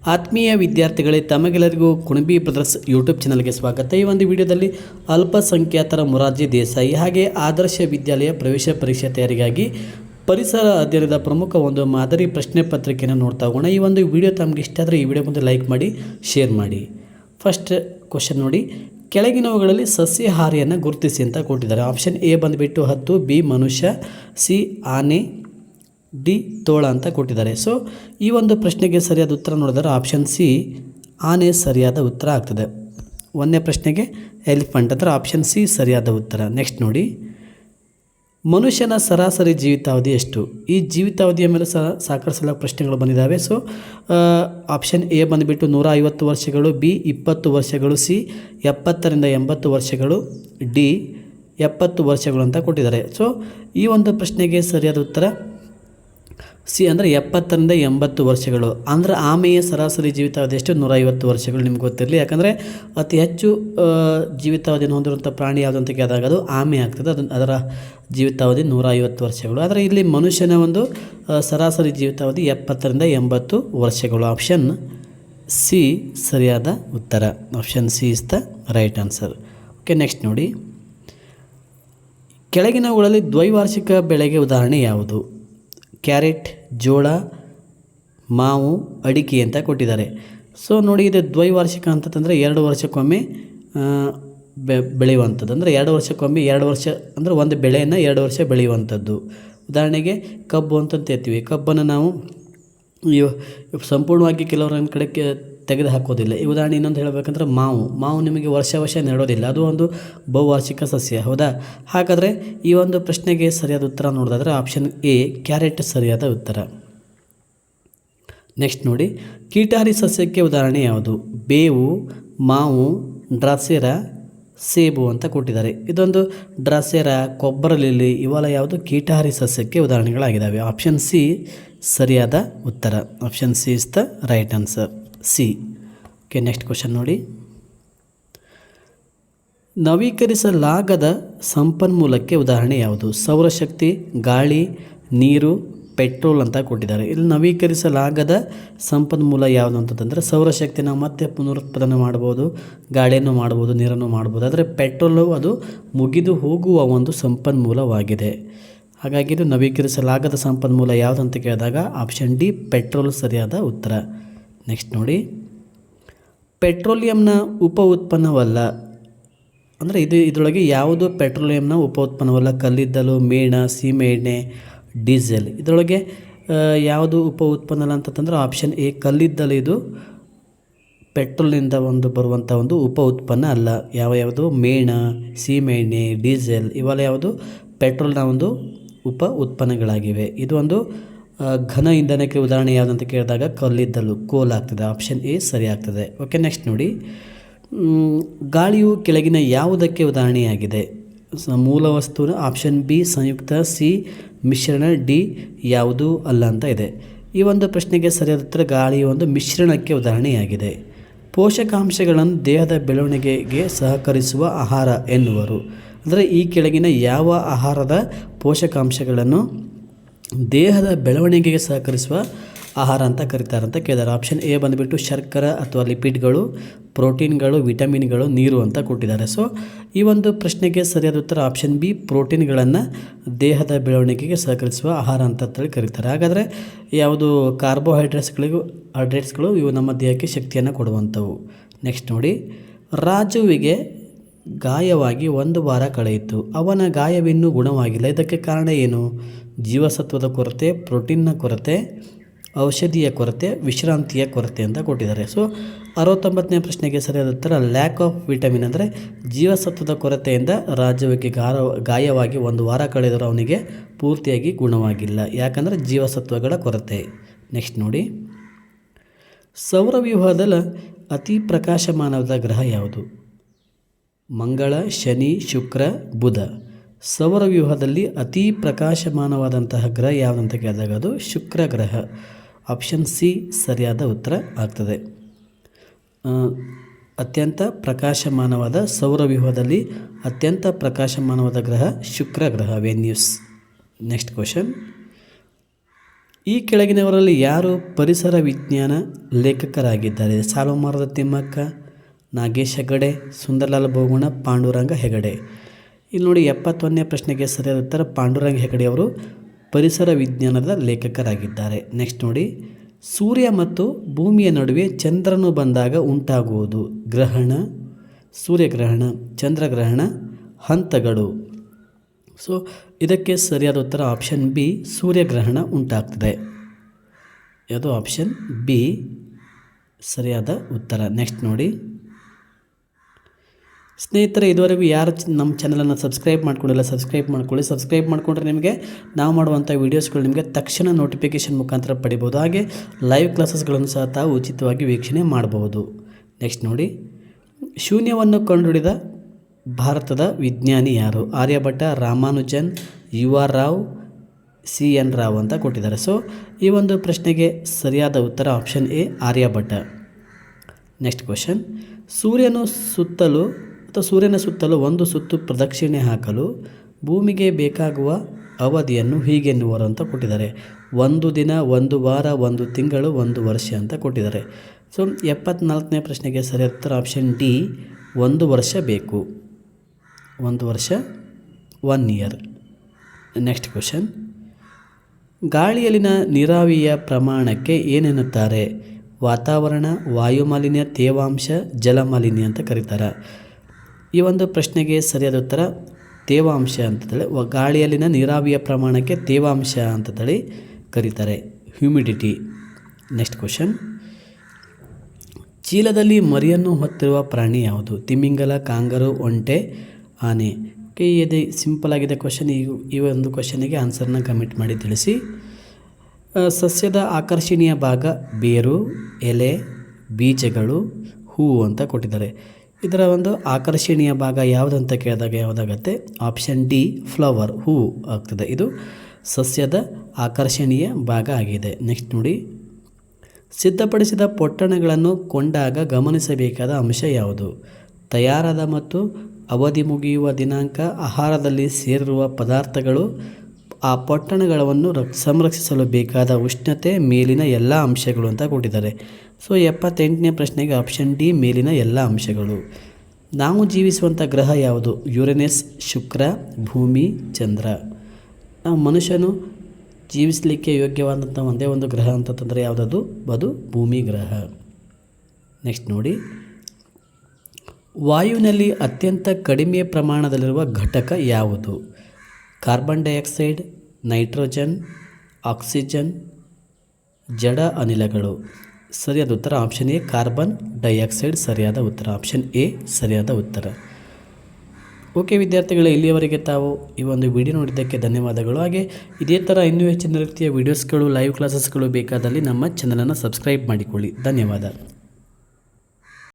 ಆತ್ಮೀಯ ವಿದ್ಯಾರ್ಥಿಗಳೇ, ತಮಗೆಲ್ಲರಿಗೂ ಕುಣಬಿ ಬ್ರದರ್ಸ್ ಯೂಟ್ಯೂಬ್ ಚಾನಲ್ಗೆ ಸ್ವಾಗತ. ಈ ಒಂದು ವಿಡಿಯೋದಲ್ಲಿ ಅಲ್ಪಸಂಖ್ಯಾತರ ಮೊರಾರ್ಜಿ ದೇಸಾಯಿ ಹಾಗೆ ಆದರ್ಶ ವಿದ್ಯಾಲಯ ಪ್ರವೇಶ ಪರೀಕ್ಷೆ ತಯಾರಿಗಾಗಿ ಪರಿಸರ ಅಧ್ಯಯನದ ಪ್ರಮುಖ ಒಂದು ಮಾದರಿ ಪ್ರಶ್ನೆ ಪತ್ರಿಕೆಯನ್ನು ನೋಡ್ತಾ ಹೋಗೋಣ. ಈ ಒಂದು ವಿಡಿಯೋ ತಮಗೆ ಇಷ್ಟ ಆದರೆ ಈ ವಿಡಿಯೋ ಮುಂದೆ ಲೈಕ್ ಮಾಡಿ, ಶೇರ್ ಮಾಡಿ. ಫಸ್ಟ್ ಕ್ವಶನ್ ನೋಡಿ, ಕೆಳಗಿನವುಗಳಲ್ಲಿ ಸಸ್ಯಹಾರಿಯನ್ನು ಗುರುತಿಸಿ ಅಂತ ಕೊಟ್ಟಿದ್ದಾರೆ. ಆಪ್ಷನ್ ಎ ಬಂದುಬಿಟ್ಟು ಹತ್ತು, ಬಿ ಮನುಷ್ಯ, ಸಿ ಆನೆ ಡಿ ತೋಳ ಅಂತ ಕೊಟ್ಟಿದ್ದಾರೆ. ಸೊ ಈ ಒಂದು ಪ್ರಶ್ನೆಗೆ ಸರಿಯಾದ ಉತ್ತರ ನೋಡಿದರೆ ಆಪ್ಷನ್ ಸಿ ಆನೆ ಸರಿಯಾದ ಉತ್ತರ ಆಗ್ತದೆ. ಒಂದನೇ ಪ್ರಶ್ನೆಗೆ ಎಲಿಫೆಂಟ್ ಅಂದರೆ ಆಪ್ಷನ್ ಸಿ ಸರಿಯಾದ ಉತ್ತರ. ನೆಕ್ಸ್ಟ್ ನೋಡಿ. ಮನುಷ್ಯನ ಸರಾಸರಿ ಜೀವಿತಾವಧಿ ಎಷ್ಟು? ಈ ಜೀವಿತಾವಧಿಯ ಮೇಲೆ ಸಹ ಸಾಕಷ್ಟು ಪ್ರಶ್ನೆಗಳು ಬಂದಿದ್ದಾವೆ. ಸೊ ಆಪ್ಷನ್ ಎ ಬಂದುಬಿಟ್ಟು ನೂರ ಐವತ್ತು ವರ್ಷಗಳು ಬಿ ಇಪ್ಪತ್ತು ವರ್ಷಗಳು ಸಿ ಎಪ್ಪತ್ತರಿಂದ ಎಂಬತ್ತು ವರ್ಷಗಳು ಡಿ ಎಪ್ಪತ್ತು ವರ್ಷಗಳು ಅಂತ ಕೊಟ್ಟಿದ್ದಾರೆ. ಸೊ ಈ ಒಂದು ಪ್ರಶ್ನೆಗೆ ಸರಿಯಾದ ಉತ್ತರ ಸಿ ಅಂದರೆ ಎಪ್ಪತ್ತರಿಂದ ಎಂಬತ್ತು ವರ್ಷಗಳು. ಅಂದರೆ ಆಮೆಯ ಸರಾಸರಿ ಜೀವಿತಾವಧಿ ಎಷ್ಟು ನೂರೈವತ್ತು ವರ್ಷಗಳು ನಿಮ್ಗೆ ಗೊತ್ತಿರಲಿ. ಯಾಕಂದರೆ ಅತಿ ಹೆಚ್ಚು ಜೀವಿತಾವಧಿಯನ್ನು ಹೊಂದಿರುವಂಥ ಪ್ರಾಣಿ ಯಾವುದು ಅಂತ ಕೇಳಿದಾಗ ಅದು ಆಮೆ ಆಗ್ತದೆ. ಅದನ್ನು ಅದರ ಜೀವಿತಾವಧಿ ನೂರ ಐವತ್ತು ವರ್ಷಗಳು. ಆದರೆ ಇಲ್ಲಿ ಮನುಷ್ಯನ ಒಂದು ಸರಾಸರಿ ಜೀವಿತಾವಧಿ ಎಪ್ಪತ್ತರಿಂದ ಎಂಬತ್ತು ವರ್ಷಗಳು. ಆಪ್ಷನ್ ಸಿ ಸರಿಯಾದ ಉತ್ತರ. Option C is the right answer. Okay, next ನೋಡಿ. ಕೆಳಗಿನವುಗಳಲ್ಲಿ ದ್ವೈವಾರ್ಷಿಕ ಬೆಳೆಗೆ ಉದಾಹರಣೆ ಯಾವುದು? ಕ್ಯಾರೆಟ್ ಜೋಳ, ಮಾವು, ಅಡಿಕೆ ಅಂತ ಕೊಟ್ಟಿದ್ದಾರೆ. ಸೊ ನೋಡಿ ಇದು ದ್ವೈವಾರ್ಷಿಕ ಅಂತಂದರೆ ಎರಡು ವರ್ಷಕ್ಕೊಮ್ಮೆ ಬೆ, ಬೆಳೆಯುವಂಥದ್ದು. ಅಂದರೆ ಎರಡು ವರ್ಷಕ್ಕೊಮ್ಮೆ ಎರಡು ವರ್ಷ, ಅಂದರೆ ಒಂದು ಬೆಳೆಯನ್ನು ಎರಡು ವರ್ಷ ಬೆಳೆಯುವಂಥದ್ದು. ಉದಾಹರಣೆಗೆ ಕಬ್ಬು ಅಂತ ಹೇಳ್ತೀವಿ ಕಬ್ಬನ್ನು ನಾವು ಸಂಪೂರ್ಣವಾಗಿ ಕೆಲವರ ಕಡೆ ತೆಗೆದು ಹಾಕೋದಿಲ್ಲ ಈ ಉದಾಹರಣೆ ಇನ್ನೊಂದು ಹೇಳಬೇಕಂದ್ರೆ ಮಾವು. ಮಾವು ನಿಮಗೆ ವರ್ಷ ವರ್ಷ ನೆಡೋದಿಲ್ಲ. ಅದು ಒಂದು ಬಹುವಾರ್ಷಿಕ ಸಸ್ಯ, ಹೌದಾ? ಹಾಗಾದರೆ ಈ ಒಂದು ಪ್ರಶ್ನೆಗೆ ಸರಿಯಾದ ಉತ್ತರ ನೋಡೋದಾದರೆ ಆಪ್ಷನ್ ಎ ಕ್ಯಾರೆಟ್ ಸರಿಯಾದ ಉತ್ತರ. ನೆಕ್ಸ್ಟ್ ನೋಡಿ. ಕೀಟಾರಿ ಸಸ್ಯಕ್ಕೆ ಉದಾಹರಣೆ ಯಾವುದು? ಬೇವು, ಮಾವು, ಡ್ರಾಸೆರ, ಸೇಬು ಅಂತ ಕೊಟ್ಟಿದ್ದಾರೆ. ಇದೊಂದು ಡ್ರಾಸೆರ ಕೊಬ್ಬರಲಿಲ್ಲಿ ಇವೆಲ್ಲ ಯಾವುದು? ಕೀಟಹಾರಿ ಸಸ್ಯಕ್ಕೆ ಉದಾಹರಣೆಗಳಾಗಿದ್ದಾವೆ. ಆಪ್ಷನ್ ಸಿ ಸರಿಯಾದ ಉತ್ತರ. Option C is the right answer C. Okay next question ನೋಡಿ. ನವೀಕರಿಸಲಾಗದ ಸಂಪನ್ಮೂಲಕ್ಕೆ ಉದಾಹರಣೆ ಯಾವುದು? ಸೌರಶಕ್ತಿ, ಗಾಳಿ, ನೀರು, ಪೆಟ್ರೋಲ್ ಅಂತ ಕೊಟ್ಟಿದ್ದಾರೆ. ಇಲ್ಲಿ ನವೀಕರಿಸಲಾಗದ ಸಂಪನ್ಮೂಲ ಯಾವುದು ಅಂತಂದರೆ ಸೌರಶಕ್ತಿ ಮತ್ತೆ ಪುನರುತ್ಪಾದನೆ ಮಾಡ್ಬೋದು, ಗಾಳಿಯನ್ನು ಮಾಡ್ಬೋದು, ನೀರನ್ನು ಮಾಡ್ಬೋದು. ಆದರೆ ಪೆಟ್ರೋಲು ಅದು ಮುಗಿದು ಹೋಗುವ ಒಂದು ಸಂಪನ್ಮೂಲವಾಗಿದೆ. ಹಾಗಾಗಿ ಇದು ನವೀಕರಿಸಲಾಗದ ಸಂಪನ್ಮೂಲ ಯಾವುದು ಅಂತ ಕೇಳಿದಾಗ ಆಪ್ಷನ್ ಡಿ ಪೆಟ್ರೋಲ್ ಸರಿಯಾದ ಉತ್ತರ. ನೆಕ್ಸ್ಟ್ ನೋಡಿ. ಪೆಟ್ರೋಲಿಯಂನ ಉಪ ಉತ್ಪನ್ನವಲ್ಲ. ಅಂದರೆ ಇದು ಇದರೊಳಗೆ ಯಾವುದು ಪೆಟ್ರೋಲಿಯಂನ ಉಪ ಉತ್ಪನ್ನವಲ್ಲ? ಕಲ್ಲಿದ್ದಲು, ಮೇಣ ಸೀಮೆ ಎಣ್ಣೆ ಡೀಸೆಲ್. ಇದರೊಳಗೆ ಯಾವುದು ಉಪ ಉತ್ಪನ್ನ ಅಲ್ಲ ಅಂತಂದ್ರೆ ಆಪ್ಷನ್ ಎ ಕಲ್ಲಿದ್ದಲು ಇದು ಪೆಟ್ರೋಲ್ನಿಂದ ಒಂದು ಬರುವಂಥ ಒಂದು ಉಪ ಉತ್ಪನ್ನ ಅಲ್ಲ. ಯಾವ ಯಾವುದು? ಮೇಣ ಸೀಮೆಎಣ್ಣೆ ಡೀಸೆಲ್. ಇವೆಲ್ಲ ಯಾವುದು? ಪೆಟ್ರೋಲ್ನ ಒಂದು ಉಪ ಉತ್ಪನ್ನಗಳಾಗಿವೆ. ಇದು ಒಂದು ಘನ ಇಂಧನಕ್ಕೆ ಉದಾಹರಣೆ ಯಾವುದಂತ ಕೇಳಿದಾಗ ಕಲ್ಲಿದ್ದಲು ಕೋಲ್ ಆಗ್ತದೆ ಆಪ್ಷನ್ ಎ ಸರಿ ಆಗ್ತದೆ ಓಕೆ ನೆಕ್ಸ್ಟ್ ನೋಡಿ ಗಾಳಿಯು ಕೆಳಗಿನ ಯಾವುದಕ್ಕೆ ಉದಾಹರಣೆಯಾಗಿದೆ? ಮೂಲ ವಸ್ತುನ ಆಪ್ಷನ್ ಬಿ ಸಂಯುಕ್ತ ಸಿ ಮಿಶ್ರಣ ಡಿ ಯಾವುದು ಅಲ್ಲ ಅಂತ ಇದೆ. ಈ ಒಂದು ಪ್ರಶ್ನೆಗೆ ಸರಿಯಾದ ಉತ್ತರ ಗಾಳಿಯ ಒಂದು ಮಿಶ್ರಣಕ್ಕೆ ಉದಾಹರಣೆಯಾಗಿದೆ. ಪೋಷಕಾಂಶಗಳನ್ನು ದೇಹದ ಬೆಳವಣಿಗೆಗೆ ಸಹಕರಿಸುವ ಆಹಾರ ಎನ್ನುವರು. ಅಂದರೆ ಈ ಕೆಳಗಿನ ಯಾವ ಆಹಾರದ ಪೋಷಕಾಂಶಗಳನ್ನು ದೇಹದ ಬೆಳವಣಿಗೆಗೆ ಸಹಕರಿಸುವ ಆಹಾರ ಅಂತ ಕರೀತಾರೆ ಅಂತ ಕೇಳಿದ್ದಾರೆ. ಆಪ್ಷನ್ ಎ ಬಂದುಬಿಟ್ಟು ಶರ್ಕರ ಅಥವಾ ಲಿಪಿಡ್ಗಳು ಪ್ರೋಟೀನ್ಗಳು, ವಿಟಮಿನ್ಗಳು, ನೀರು ಅಂತ ಕೊಟ್ಟಿದ್ದಾರೆ. ಸೊ ಈ ಒಂದು ಪ್ರಶ್ನೆಗೆ ಸರಿಯಾದ ಉತ್ತರ ಆಪ್ಷನ್ ಬಿ ಪ್ರೋಟೀನ್ಗಳನ್ನು ದೇಹದ ಬೆಳವಣಿಗೆಗೆ ಸಹಕರಿಸುವ ಆಹಾರ ಅಂತ ಹೇಳಿ ಕರೀತಾರೆ. ಹಾಗಾದರೆ ಯಾವುದು ಕಾರ್ಬೋಹೈಡ್ರೇಟ್ಸ್ಗಳಿಗೂ ಹೈಡ್ರೇಟ್ಸ್ಗಳು ಇವು ನಮ್ಮ ದೇಹಕ್ಕೆ ಶಕ್ತಿಯನ್ನು ಕೊಡುವಂಥವು. ನೆಕ್ಸ್ಟ್ ನೋಡಿ, ರಾಜುವಿಗೆ ಗಾಯವಾಗಿ ಒಂದು ವಾರ ಕಳೆಯಿತು. ಅವನ ಗಾಯವಿನ್ನೂ ಗುಣವಾಗಿಲ್ಲ. ಇದಕ್ಕೆ ಕಾರಣ ಏನು? ಜೀವಸತ್ವದ ಕೊರತೆ ಪ್ರೋಟೀನ್ನ ಕೊರತೆ, ಔಷಧಿಯ ಕೊರತೆ, ವಿಶ್ರಾಂತಿಯ ಕೊರತೆ ಅಂತ ಕೊಟ್ಟಿದ್ದಾರೆ. ಸೊ ಅರವತ್ತೊಂಬತ್ತನೇ ಪ್ರಶ್ನೆಗೆ ಸರಿಯಾದ ಉತ್ತರ ಲ್ಯಾಕ್ ಆಫ್ ವಿಟಮಿನ್ ಅಂದರೆ ಜೀವಸತ್ವದ ಕೊರತೆಯಿಂದ ರಾಜ್ಯಕ್ಕೆ ಗಾರ, ಗಾಯವಾಗಿ ಒಂದು ವಾರ ಕಳೆದರೂ ಅವನಿಗೆ ಪೂರ್ತಿಯಾಗಿ ಗುಣವಾಗಿಲ್ಲ. ಯಾಕಂದರೆ ಜೀವಸತ್ವಗಳ ಕೊರತೆ. ನೆಕ್ಸ್ಟ್ ನೋಡಿ. ಸೌರವ್ಯೂಹದಲ್ಲಿ ಅತಿ ಪ್ರಕಾಶಮಾನವಾದ ಗ್ರಹ ಯಾವುದು? ಮಂಗಳ, ಶನಿ, ಶುಕ್ರ, ಬುಧ. ಸೌರವ್ಯೂಹದಲ್ಲಿ ಅತಿ ಪ್ರಕಾಶಮಾನವಾದಂತಹ ಗ್ರಹ ಯಾವುದಂತ ಕೇಳಿದಾಗ ಅದು ಶುಕ್ರ ಗ್ರಹ. ಆಪ್ಷನ್ ಸಿ ಸರಿಯಾದ ಉತ್ತರ ಆಗ್ತದೆ. ಅತ್ಯಂತ ಪ್ರಕಾಶಮಾನವಾದ ಸೌರವ್ಯೂಹದಲ್ಲಿ ಅತ್ಯಂತ ಪ್ರಕಾಶಮಾನವಾದ ಗ್ರಹ ಶುಕ್ರ ಗ್ರಹ, ವೆನ್ಯೂಸ್. Next question. ಈ ಕೆಳಗಿನವರಲ್ಲಿ ಯಾರು ಪರಿಸರ ವಿಜ್ಞಾನ ಲೇಖಕರಾಗಿದ್ದಾರೆ? ಸಾಲುಮಾರದ ತಿಮ್ಮಕ್ಕ ನಾಗೇಶ್ ಹೆಗಡೆ, ಸುಂದರಲಾಲ್ ಬೋಗುಣ ಪಾಂಡುರಂಗ ಹೆಗಡೆ. ಇಲ್ಲಿ ನೋಡಿ ಎಪ್ಪತ್ತೊಂದನೇ ಪ್ರಶ್ನೆಗೆ ಸರಿಯಾದ ಉತ್ತರ ಪಾಂಡುರಂಗ ಹೆಗಡೆ ಅವರು ಪರಿಸರ ವಿಜ್ಞಾನದ ಲೇಖಕರಾಗಿದ್ದಾರೆ. ನೆಕ್ಸ್ಟ್ ನೋಡಿ, ಸೂರ್ಯ ಮತ್ತು ಭೂಮಿಯ ನಡುವೆ ಚಂದ್ರನು ಬಂದಾಗ ಉಂಟಾಗುವುದು ಗ್ರಹಣ, ಸೂರ್ಯಗ್ರಹಣ, ಚಂದ್ರಗ್ರಹಣ, ಹಂತಗಳು. ಸೊ ಇದಕ್ಕೆ ಸರಿಯಾದ ಉತ್ತರ ಆಪ್ಷನ್ ಬಿ ಸೂರ್ಯಗ್ರಹಣ ಉಂಟಾಗ್ತದೆ. ಯಾವುದು ಆಪ್ಷನ್ ಬಿ ಸರಿಯಾದ ಉತ್ತರ. ನೆಕ್ಸ್ಟ್ ನೋಡಿ ಸ್ನೇಹಿತರೆ, ಇದುವರೆಗೂ ಯಾರು ನಮ್ಮ ಚಾನಲನ್ನು ಸಬ್ಸ್ಕ್ರೈಬ್ ಮಾಡ್ಕೊಂಡಿಲ್ಲ, ಸಬ್ಸ್ಕ್ರೈಬ್ ಮಾಡ್ಕೊಳ್ಳಿ. ಸಬ್ಸ್ಕ್ರೈಬ್ ಮಾಡಿಕೊಂಡ್ರೆ ನಿಮಗೆ ನಾವು ಮಾಡುವಂಥ ವೀಡಿಯೋಸ್ಗಳು ನಿಮಗೆ ತಕ್ಷಣ ನೋಟಿಫಿಕೇಷನ್ ಮುಖಾಂತರ ಪಡಿಬೋದು. ಹಾಗೆ ಲೈವ್ ಕ್ಲಾಸಸ್ಗಳನ್ನು ಸಹ ತಾವು ಉಚಿತವಾಗಿ ವೀಕ್ಷಣೆ ಮಾಡಬಹುದು. ನೆಕ್ಸ್ಟ್ ನೋಡಿ. ಶೂನ್ಯವನ್ನು ಕಂಡುಹಿಡಿದ ಭಾರತದ ವಿಜ್ಞಾನಿ ಯಾರು? Aryabhatta Ramanujan U R Rao, C N Rao ಅಂತ ಕೊಟ್ಟಿದ್ದಾರೆ. ಸೊ ಈ ಒಂದು ಪ್ರಶ್ನೆಗೆ ಸರಿಯಾದ ಉತ್ತರ option A Aryabhatta next question ಸೂರ್ಯನು ಸುತ್ತಲೂ ಅಥವಾ ಸೂರ್ಯನ ಸುತ್ತಲೂ ಒಂದು ಸುತ್ತು ಪ್ರದಕ್ಷಿಣೆ ಹಾಕಲು ಭೂಮಿಗೆ ಬೇಕಾಗುವ ಅವಧಿಯನ್ನು ಹೀಗೆನ್ನುವರು ಅಂತ ಕೊಟ್ಟಿದ್ದಾರೆ. ಒಂದು ದಿನ, ಒಂದು ವಾರ, ಒಂದು ತಿಂಗಳು, ಒಂದು ವರ್ಷ ಅಂತ ಕೊಟ್ಟಿದ್ದಾರೆ. ಸೊ, ಎಪ್ಪತ್ನಾಲ್ಕನೇ ಪ್ರಶ್ನೆಗೆ ಸರಿ ಉತ್ತರ ಆಪ್ಷನ್ ಡಿ ಒಂದು ವರ್ಷ ಬೇಕು. ಒಂದು ವರ್ಷ ಒನ್ ಇಯರ್ ನೆಕ್ಸ್ಟ್ ಕ್ವಶನ್ ಗಾಳಿಯಲ್ಲಿನ ನೀರಾವಿಯ ಪ್ರಮಾಣಕ್ಕೆ ಏನೆನ್ನುತ್ತಾರೆ? ವಾತಾವರಣ, ವಾಯುಮಾಲಿನ್ಯ, ತೇವಾಂಶ, ಜಲಮಾಲಿನ್ಯ ಅಂತ ಕರೀತಾರೆ. ಈ ಒಂದು ಪ್ರಶ್ನೆಗೆ ಸರಿಯಾದ ಉತ್ತರ ತೇವಾಂಶ ಅಂತೇಳಿ ಗಾಳಿಯಲ್ಲಿನ ನೀರಾವಿಯ ಪ್ರಮಾಣಕ್ಕೆ ತೇವಾಂಶ ಅಂತೇಳಿ ಕರೀತಾರೆ. ಹ್ಯೂಮಿಡಿಟಿ ನೆಕ್ಸ್ಟ್ ಕ್ವಶನ್ ಚೀಲದಲ್ಲಿ ಮರಿಯನ್ನು ಹೊತ್ತಿರುವ ಪ್ರಾಣಿ ಯಾವುದು? ತಿಮಿಂಗಲ, ಕಾಂಗರು, ಒಂಟೆ, ಆನೆ. ಓಕೆ ಇದು ಸಿಂಪಲ್ ಆಗಿದೆ ಕ್ವಶನ್ ಈ ಈ ಒಂದು ಕ್ವಶನಿಗೆ ಆನ್ಸರ್ನ ಕಮೆಂಟ್ ಮಾಡಿ ತಿಳಿಸಿ. ಸಸ್ಯದ ಆಕರ್ಷಣೀಯ ಭಾಗ ಬೇರು, ಎಲೆ, ಬೀಜಗಳು, ಹೂವು ಅಂತ ಕೊಟ್ಟಿದ್ದಾರೆ. ಇದರ ಒಂದು ಆಕರ್ಷಣೀಯ ಭಾಗ ಯಾವುದಂತ ಕೇಳಿದಾಗ ಯಾವುದಾಗತ್ತೆ? ಆಪ್ಷನ್ ಡಿ ಫ್ಲವರ್ ಹೂವು ಆಗ್ತದೆ. ಇದು ಸಸ್ಯದ ಆಕರ್ಷಣೀಯ ಭಾಗ ಆಗಿದೆ. ನೆಕ್ಸ್ಟ್ ನೋಡಿ. ಸಿದ್ಧಪಡಿಸಿದ ಪೊಟ್ಟಣಗಳನ್ನು ಕೊಂಡಾಗ ಗಮನಿಸಬೇಕಾದ ಅಂಶ ಯಾವುದು? ತಯಾರಾದ ಮತ್ತು ಅವಧಿ ಮುಗಿಯುವ ದಿನಾಂಕ, ಆಹಾರದಲ್ಲಿ ಸೇರಿರುವ ಪದಾರ್ಥಗಳು, ಆ ಪೊಟ್ಟಣಗಳನ್ನು ರಕ್ ಸಂರಕ್ಷಿಸಲು ಬೇಕಾದ ಉಷ್ಣತೆ, ಮೇಲಿನ ಎಲ್ಲ ಅಂಶಗಳು ಅಂತ ಕೊಟ್ಟಿದ್ದಾರೆ. ಸೊ ಎಪ್ಪತ್ತೆಂಟನೇ ಪ್ರಶ್ನೆಗೆ ಆಪ್ಷನ್ ಡಿ ಮೇಲಿನ ಎಲ್ಲ ಅಂಶಗಳು. ನಾವು ಜೀವಿಸುವಂಥ ಗ್ರಹ ಯಾವುದು? ಯುರೆನಸ್ ಶುಕ್ರ, ಭೂಮಿ, ಚಂದ್ರ. ನಾವು ಮನುಷ್ಯನು ಜೀವಿಸಲಿಕ್ಕೆ ಯೋಗ್ಯವಾದಂಥ ಒಂದೇ ಒಂದು ಗ್ರಹ ಅಂತಂದರೆ ಯಾವುದದು? ಅದು ಭೂಮಿ ಗ್ರಹ. ನೆಕ್ಸ್ಟ್ ನೋಡಿ. ವಾಯುವಿನಲ್ಲಿ ಅತ್ಯಂತ ಕಡಿಮೆ ಪ್ರಮಾಣದಲ್ಲಿರುವ ಘಟಕ ಯಾವುದು? ಕಾರ್ಬನ್ ಡೈಆಕ್ಸೈಡ್ ನೈಟ್ರೋಜನ್ ಆಕ್ಸಿಜನ್ ಜಡ ಅನಿಲಗಳು. ಸರಿಯಾದ ಉತ್ತರ ಆಪ್ಷನ್ ಎ ಕಾರ್ಬನ್ ಡೈಆಕ್ಸೈಡ್ ಸರಿಯಾದ ಉತ್ತರ ಆಪ್ಷನ್ ಎ ಸರಿಯಾದ ಉತ್ತರ. ಓಕೆ ವಿದ್ಯಾರ್ಥಿಗಳೇ, ಇಲ್ಲಿಯವರೆಗೆ ತಾವು ಈ ಒಂದು ವಿಡಿಯೋ ನೋಡಿದ್ದಕ್ಕೆ ಧನ್ಯವಾದಗಳು. ಹಾಗೆ ಇದೇ ಥರ ಇನ್ನೂ ಹೆಚ್ಚಿನ ರೀತಿಯ ವೀಡಿಯೋಸ್ಗಳು ಲೈವ್ ಕ್ಲಾಸಸ್ಗಳು ಬೇಕಾದಲ್ಲಿ ನಮ್ಮ ಚಾನಲನ್ನು ಸಬ್ಸ್ಕ್ರೈಬ್ ಮಾಡಿಕೊಳ್ಳಿ. ಧನ್ಯವಾದ.